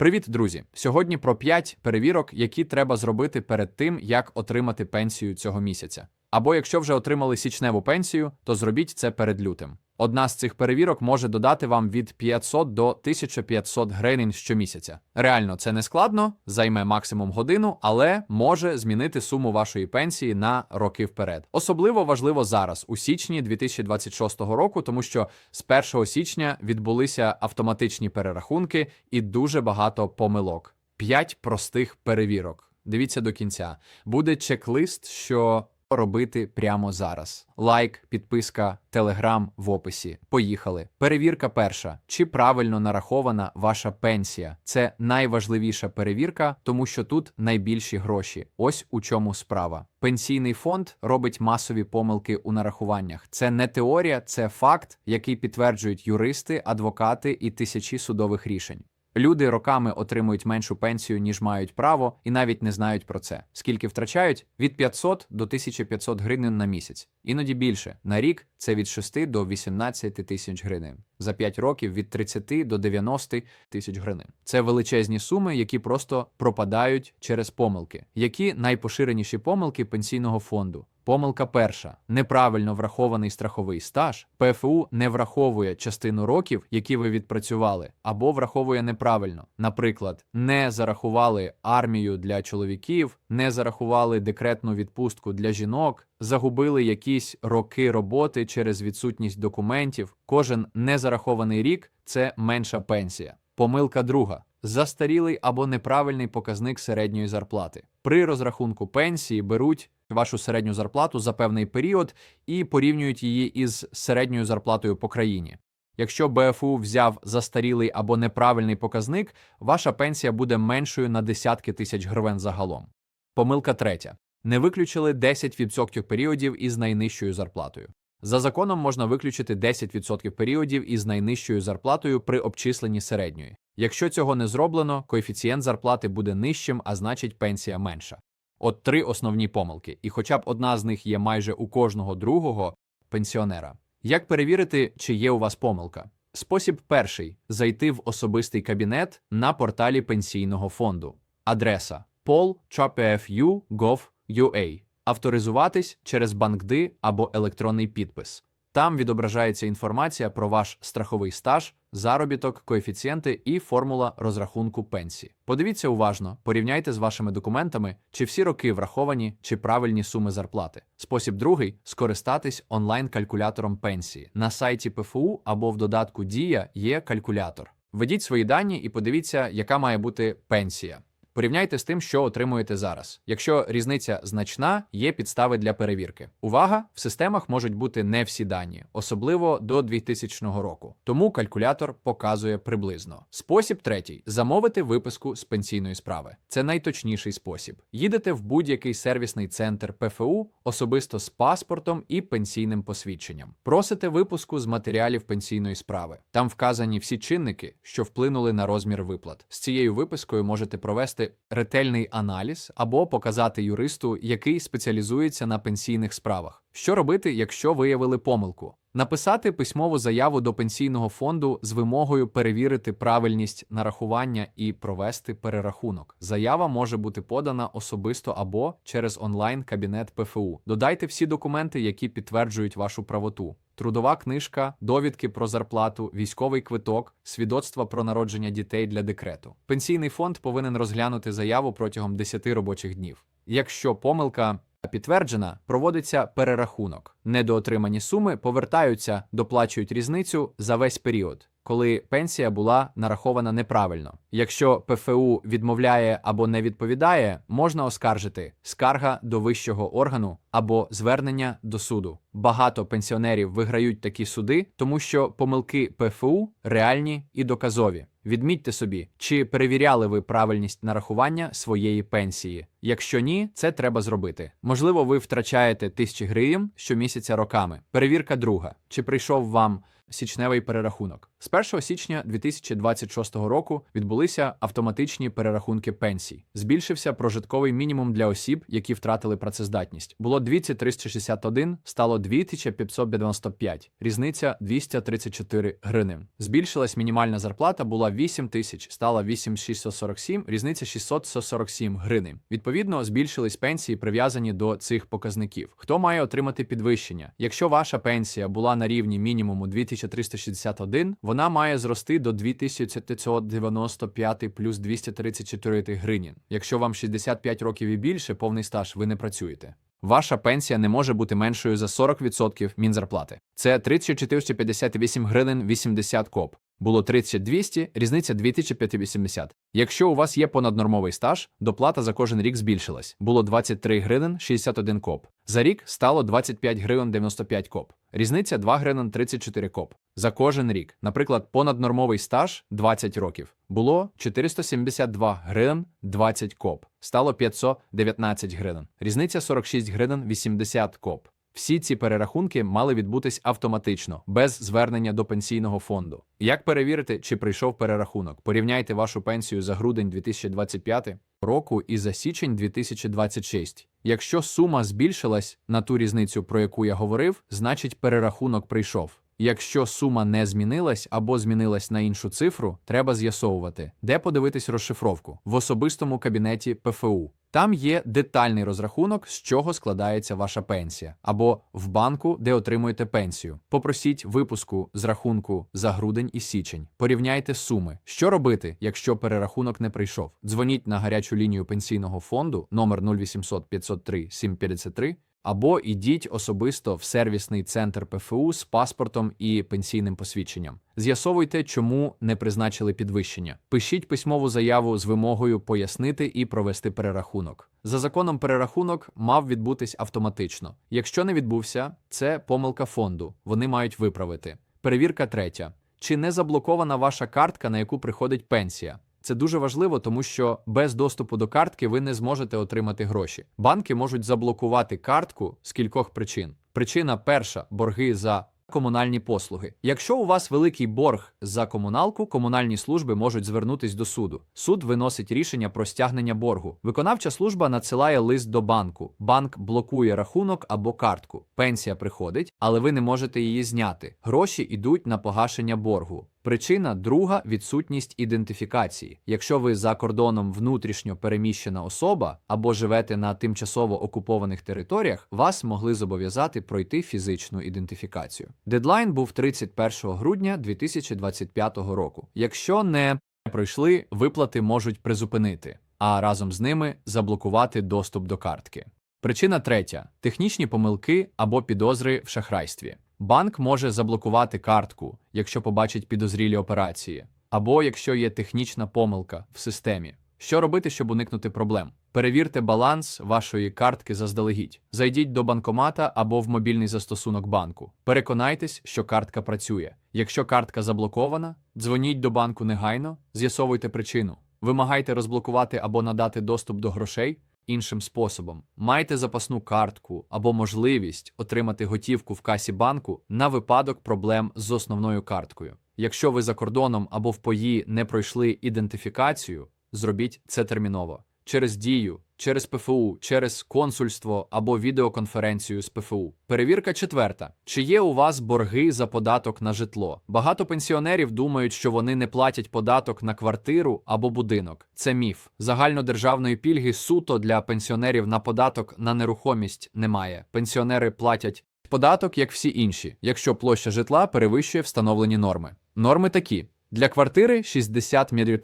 Привіт, друзі! Сьогодні про 5 перевірок, які треба зробити перед тим, як отримати пенсію цього місяця. Або якщо вже отримали січневу пенсію, то зробіть це перед лютим. Одна з цих перевірок може додати вам від 500 до 1500 гривень щомісяця. Реально, це не складно, займе максимум годину, але може змінити суму вашої пенсії на роки вперед. Особливо важливо зараз, у січні 2026 року, тому що з 1 січня відбулися автоматичні перерахунки і дуже багато помилок. П'ять простих перевірок. Дивіться до кінця. Буде чек-лист, що робити прямо зараз. Лайк, підписка, телеграм в описі. Поїхали. Перевірка перша: чи правильно нарахована ваша пенсія? Це найважливіша перевірка, тому що тут найбільші гроші. Ось у чому справа. Пенсійний фонд робить масові помилки у нарахуваннях. Це не теорія, це факт, який підтверджують юристи, адвокати і тисячі судових рішень. Люди роками отримують меншу пенсію, ніж мають право, і навіть не знають про це. Скільки втрачають? Від 500 до 1500 гривень на місяць, іноді більше. На рік це від 6 до 18 тисяч гривень. За 5 років від 30 до 90 тисяч гривень. Це величезні суми, які просто пропадають через помилки. Які найпоширеніші помилки пенсійного фонду? Помилка перша: неправильно врахований страховий стаж. ПФУ не враховує частину років, які ви відпрацювали, або враховує неправильно. Наприклад, не зарахували армію для чоловіків, не зарахували декретну відпустку для жінок, загубили якісь роки роботи через відсутність документів. Кожен незарахований рік це менша пенсія. Помилка друга. Застарілий або неправильний показник середньої зарплати. При розрахунку пенсії беруть вашу середню зарплату за певний період і порівнюють її із середньою зарплатою по країні. Якщо БФУ взяв застарілий або неправильний показник, ваша пенсія буде меншою на десятки тисяч гривень загалом. Помилка третя. Не виключили 10% періодів із найнижчою зарплатою. За законом можна виключити 10% періодів із найнижчою зарплатою при обчисленні середньої. Якщо цього не зроблено, коефіцієнт зарплати буде нижчим, а значить пенсія менша. От три основні помилки, і хоча б одна з них є майже у кожного другого пенсіонера. Як перевірити, чи є у вас помилка? Спосіб перший зайти в особистий кабінет на порталі пенсійного фонду. Адреса pol.pfu.gov.ua. Авторизуватись через BankD або електронний підпис. Там відображається інформація про ваш страховий стаж, заробіток, коефіцієнти і формула розрахунку пенсії. Подивіться уважно, порівняйте з вашими документами, чи всі роки враховані, чи правильні суми зарплати. Спосіб другий скористатись онлайн-калькулятором пенсії. На сайті ПФУ або в додатку Дія є калькулятор. Введіть свої дані і подивіться, яка має бути пенсія. Порівняйте з тим, що отримуєте зараз. Якщо різниця значна, є підстави для перевірки. Увага! В системах можуть бути не всі дані, особливо до 2000 року. Тому калькулятор показує приблизно. Спосіб третій замовити виписку з пенсійної справи. Це найточніший спосіб. Їдете в будь-який сервісний центр ПФУ, особисто з паспортом і пенсійним посвідченням. Просите випуску з матеріалів пенсійної справи. Там вказані всі чинники, що вплинули на розмір виплат. З цією випискою можете провести ретельний аналіз або показати юристу, який спеціалізується на пенсійних справах. Що робити, якщо виявили помилку? Написати письмову заяву до пенсійного фонду з вимогою перевірити правильність нарахування і провести перерахунок. Заява може бути подана особисто або через онлайн-кабінет ПФУ. Додайте всі документи, які підтверджують вашу правоту. Трудова книжка, довідки про зарплату, військовий квиток, свідоцтва про народження дітей для декрету. Пенсійний фонд повинен розглянути заяву протягом 10 робочих днів. Якщо помилка підтверджена, проводиться перерахунок. Недоотримані суми повертаються, доплачують різницю за весь період, коли пенсія була нарахована неправильно. Якщо ПФУ відмовляє або не відповідає, можна оскаржити скарга до вищого органу або звернення до суду. Багато пенсіонерів виграють такі суди, тому що помилки ПФУ реальні і доказові. Відмітьте собі, чи перевіряли ви правильність нарахування своєї пенсії. Якщо ні, це треба зробити. Можливо, ви втрачаєте тисячі гривень щомісяця роками. Перевірка друга: чи прийшов вам січневий перерахунок? З 1 січня 2026 року відбулися автоматичні перерахунки пенсій. Збільшився прожитковий мінімум для осіб, які втратили працездатність. Було 2361, стало 2595. Різниця 234 гривни. Збільшилась мінімальна зарплата, була 8 тисяч, стала 8647, різниця 647 гривень. Відповідно, збільшились пенсії, прив'язані до цих показників. Хто має отримати підвищення? Якщо ваша пенсія була на рівні мінімуму 2361, вона має зрости до 2595 плюс 234 гривень. Якщо вам 65 років і більше, повний стаж, ви не працюєте. Ваша пенсія не може бути меншою за 40% мінзарплати. Це 3458 гривень 80 коп. Було 3200, різниця 2580. Якщо у вас є понаднормовий стаж, доплата за кожен рік збільшилась. Було 23 гривень 61 коп. За рік стало 25 гривень 95 коп. Різниця 2 гривень 34 коп. За кожен рік. Наприклад, понаднормовий стаж 20 років. Було 472 гривень 20 коп. Стало 519 гривень. Різниця 46 гривень 80 коп. Всі ці перерахунки мали відбутись автоматично, без звернення до пенсійного фонду. Як перевірити, чи прийшов перерахунок? Порівняйте вашу пенсію за грудень 2025 року і за січень 2026. Якщо сума збільшилась на ту різницю, про яку я говорив, значить перерахунок прийшов. Якщо сума не змінилась або змінилась на іншу цифру, треба з'ясовувати, де подивитись розшифровку в особистому кабінеті ПФУ. Там є детальний розрахунок, з чого складається ваша пенсія, або в банку, де отримуєте пенсію. Попросіть випуску з рахунку за грудень і січень. Порівняйте суми. Що робити, якщо перерахунок не прийшов? Дзвоніть на гарячу лінію пенсійного фонду номер 0800 503 753 або ідіть особисто в сервісний центр ПФУ з паспортом і пенсійним посвідченням. З'ясовуйте, чому не призначили підвищення. Пишіть письмову заяву з вимогою пояснити і провести перерахунок. За законом перерахунок мав відбутись автоматично. Якщо не відбувся, це помилка фонду. Вони мають виправити. Перевірка третя: чи не заблокована ваша картка, на яку приходить пенсія? Це дуже важливо, тому що без доступу до картки ви не зможете отримати гроші. Банки можуть заблокувати картку з кількох причин. Причина перша борги за комунальні послуги. Якщо у вас великий борг за комуналку, комунальні служби можуть звернутись до суду. Суд виносить рішення про стягнення боргу. Виконавча служба надсилає лист до банку. Банк блокує рахунок або картку. Пенсія приходить, але ви не можете її зняти. Гроші йдуть на погашення боргу. Причина друга відсутність ідентифікації. Якщо ви за кордоном внутрішньо переміщена особа або живете на тимчасово окупованих територіях, вас могли зобов'язати пройти фізичну ідентифікацію. Дедлайн був 31 грудня 2025 року. Якщо не пройшли, виплати можуть призупинити, а разом з ними заблокувати доступ до картки. Причина третя технічні помилки або підозри в шахрайстві. Банк може заблокувати картку, якщо побачить підозрілі операції, або якщо є технічна помилка в системі. Що робити, щоб уникнути проблем? Перевірте баланс вашої картки заздалегідь. Зайдіть до банкомата або в мобільний застосунок банку. Переконайтесь, що картка працює. Якщо картка заблокована, дзвоніть до банку негайно, з'ясовуйте причину. Вимагайте розблокувати або надати доступ до грошей іншим способом. Майте запасну картку або можливість отримати готівку в касі банку на випадок проблем з основною карткою. Якщо ви за кордоном або в пої не пройшли ідентифікацію, зробіть це терміново через дію, через ПФУ, через консульство або відеоконференцію з ПФУ. Перевірка четверта: чи є у вас борги за податок на житло? Багато пенсіонерів думають, що вони не платять податок на квартиру або будинок. Це міф. Загальнодержавної пільги суто для пенсіонерів на податок на нерухомість немає. Пенсіонери платять податок, як всі інші, якщо площа житла перевищує встановлені норми. Норми такі: для квартири 60 мл,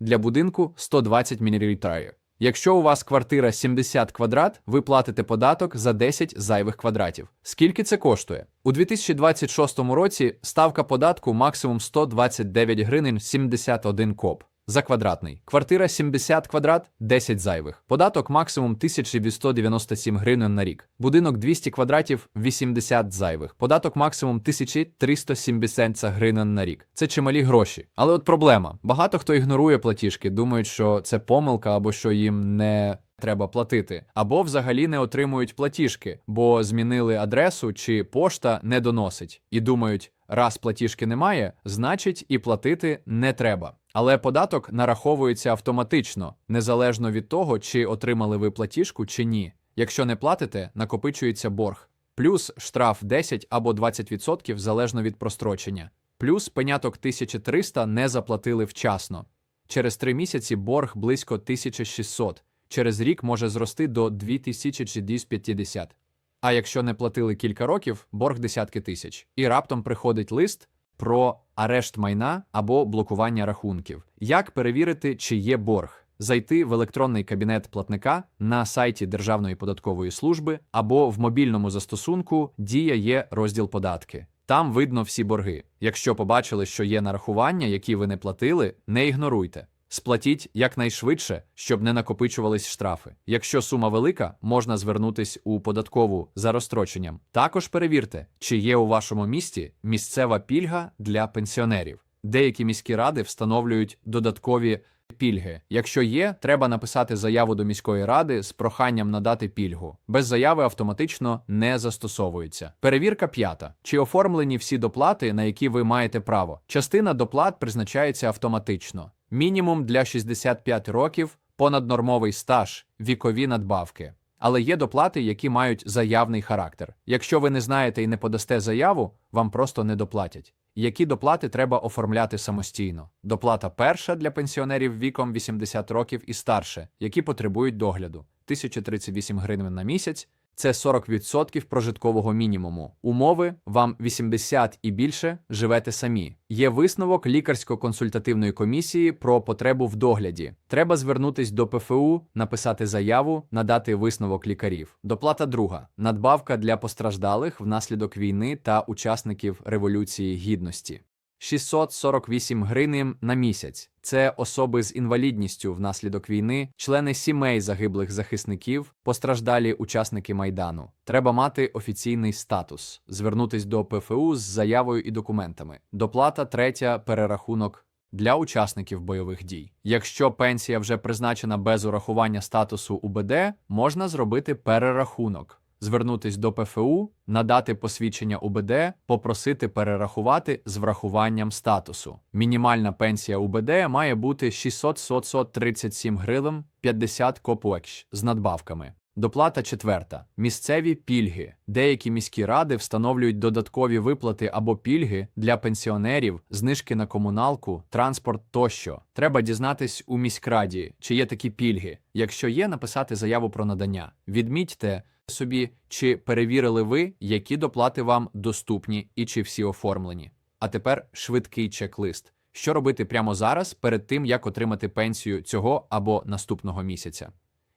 для будинку 120 мл. Якщо у вас квартира 70 квадрат, ви платите податок за 10 зайвих квадратів. Скільки це коштує? У 2026 році ставка податку максимум 129 гривень 71 коп. За квадратний. Квартира 70 квадрат, 10 зайвих. Податок максимум 1197 гривень на рік. Будинок 200 квадратів, 80 зайвих. Податок максимум 1370 гривень на рік. Це чималі гроші. Але от проблема: багато хто ігнорує платіжки, думають, що це помилка або що їм не. Треба платити, або взагалі не отримують платіжки, бо змінили адресу чи пошта не доносить, і думають, раз платіжки немає, значить і платити не треба. Але податок нараховується автоматично, незалежно від того, чи отримали ви платіжку чи ні. Якщо не платите, накопичується борг. Плюс штраф 10 або 20% залежно від прострочення. Плюс пеняток 1300 не заплатили вчасно. Через три місяці борг близько 1600. Через рік може зрости до 2250. А якщо не платили кілька років, борг десятки тисяч. І раптом приходить лист про арешт майна або блокування рахунків. Як перевірити, чи є борг? Зайти в електронний кабінет платника на сайті Державної податкової служби або в мобільному застосунку Дія є розділ податки. Там видно всі борги. Якщо побачили, що є нарахування, які ви не платили, не ігноруйте. Сплатіть якнайшвидше, щоб не накопичувались штрафи. Якщо сума велика, можна звернутись у податкову за розстроченням. Також перевірте, чи є у вашому місті місцева пільга для пенсіонерів. Деякі міські ради встановлюють додаткові пільги. Якщо є, треба написати заяву до міської ради з проханням надати пільгу. Без заяви автоматично не застосовується. Перевірка п'ята: чи оформлені всі доплати, на які ви маєте право. Частина доплат призначається автоматично. Мінімум для 65 років, понаднормовий стаж, вікові надбавки. Але є доплати, які мають заявний характер. Якщо ви не знаєте і не подасте заяву, вам просто не доплатять. Які доплати треба оформляти самостійно? Доплата перша для пенсіонерів віком 80 років і старше, які потребують догляду 1038 гривень на місяць. Це 40% прожиткового мінімуму. Умови вам 80 і більше живете самі. Є висновок лікарсько-консультативної комісії про потребу в догляді. Треба звернутись до ПФУ, написати заяву, надати висновок лікарів. Доплата друга надбавка для постраждалих внаслідок війни та учасників Революції Гідності. 648 гривень на місяць. Це особи з інвалідністю внаслідок війни, члени сімей загиблих захисників, постраждалі учасники майдану. Треба мати офіційний статус, звернутись до ПФУ з заявою і документами. Доплата третя перерахунок. Для учасників бойових дій. Якщо пенсія вже призначена без урахування статусу УБД, можна зробити перерахунок звернутись до ПФУ, надати посвідчення УБД, попросити перерахувати з врахуванням статусу. Мінімальна пенсія УБД має бути 600-637 гривень 50 копекш з надбавками. Доплата четверта. Місцеві пільги. Деякі міські ради встановлюють додаткові виплати або пільги для пенсіонерів, знижки на комуналку, транспорт тощо. Треба дізнатись у міськраді, чи є такі пільги. Якщо є, написати заяву про надання. Відмітьте собі, чи перевірили ви, які доплати вам доступні і чи всі оформлені. А тепер швидкий чек-лист. Що робити прямо зараз, перед тим як отримати пенсію цього або наступного місяця?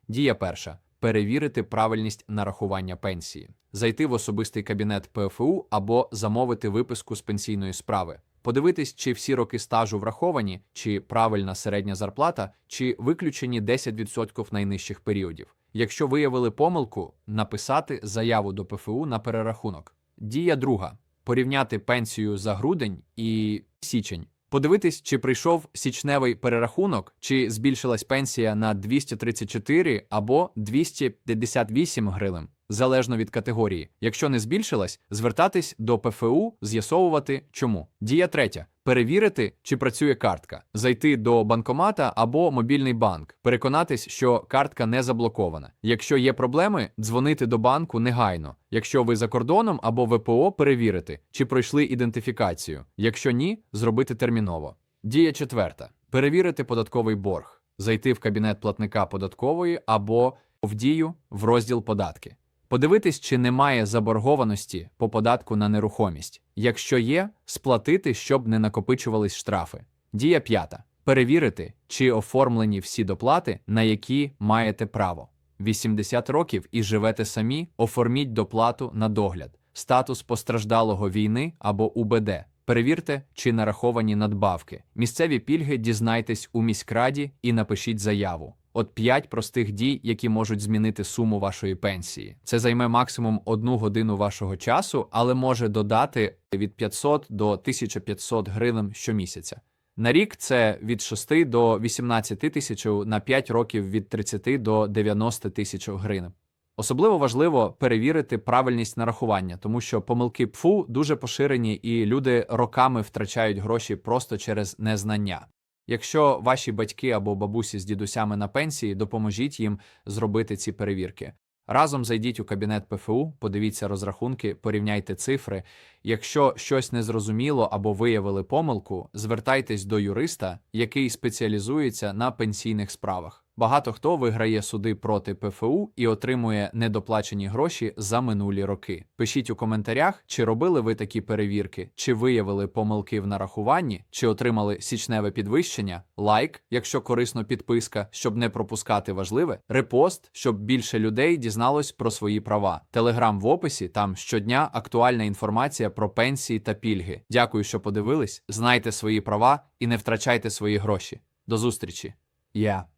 Дія перша. Перевірити правильність нарахування пенсії, зайти в особистий кабінет ПФУ або замовити виписку з пенсійної справи, подивитись, чи всі роки стажу враховані, чи правильна середня зарплата, чи виключені 10% найнижчих періодів. Якщо виявили помилку, написати заяву до ПФУ на перерахунок. Дія друга порівняти пенсію за грудень і січень. Подивитись, чи прийшов січневий перерахунок, чи збільшилась пенсія на 234 або 258 гривень, залежно від категорії. Якщо не збільшилась, звертатись до ПФУ, з'ясовувати чому. Дія третя. Перевірити, чи працює картка, зайти до банкомата або мобільний банк, переконатись, що картка не заблокована. Якщо є проблеми, дзвонити до банку негайно. Якщо ви за кордоном або ВПО, перевірити, чи пройшли ідентифікацію. Якщо ні, зробити терміново. Дія четверта: перевірити податковий борг, зайти в кабінет платника податкової або в дію в розділ податки. Подивитись, чи немає заборгованості по податку на нерухомість. Якщо є, сплатити, щоб не накопичувались штрафи. Дія п'ята. Перевірити, чи оформлені всі доплати, на які маєте право. 80 років і живете самі, оформіть доплату на догляд, статус постраждалого війни або УБД. Перевірте, чи нараховані надбавки. Місцеві пільги дізнайтесь у міськраді і напишіть заяву. От 5 простих дій, які можуть змінити суму вашої пенсії. Це займе максимум одну годину вашого часу, але може додати від 500 до 1500 гривень щомісяця. На рік це від 6 до 18 тисяч, на 5 років від 30 до 90 тисяч гривень. Особливо важливо перевірити правильність нарахування, тому що помилки ПФУ дуже поширені, і люди роками втрачають гроші просто через незнання. Якщо ваші батьки або бабусі з дідусями на пенсії, допоможіть їм зробити ці перевірки. Разом зайдіть у кабінет ПФУ, подивіться розрахунки, порівняйте цифри. Якщо щось незрозуміло або виявили помилку, звертайтесь до юриста, який спеціалізується на пенсійних справах. Багато хто виграє суди проти ПФУ і отримує недоплачені гроші за минулі роки. Пишіть у коментарях, чи робили ви такі перевірки, чи виявили помилки в нарахуванні, чи отримали січневе підвищення, лайк, якщо корисно підписка, щоб не пропускати важливе, репост, щоб більше людей дізналось про свої права. Телеграм в описі, там щодня актуальна інформація про пенсії та пільги. Дякую, що подивились. Знайте свої права і не втрачайте свої гроші. До зустрічі. Я.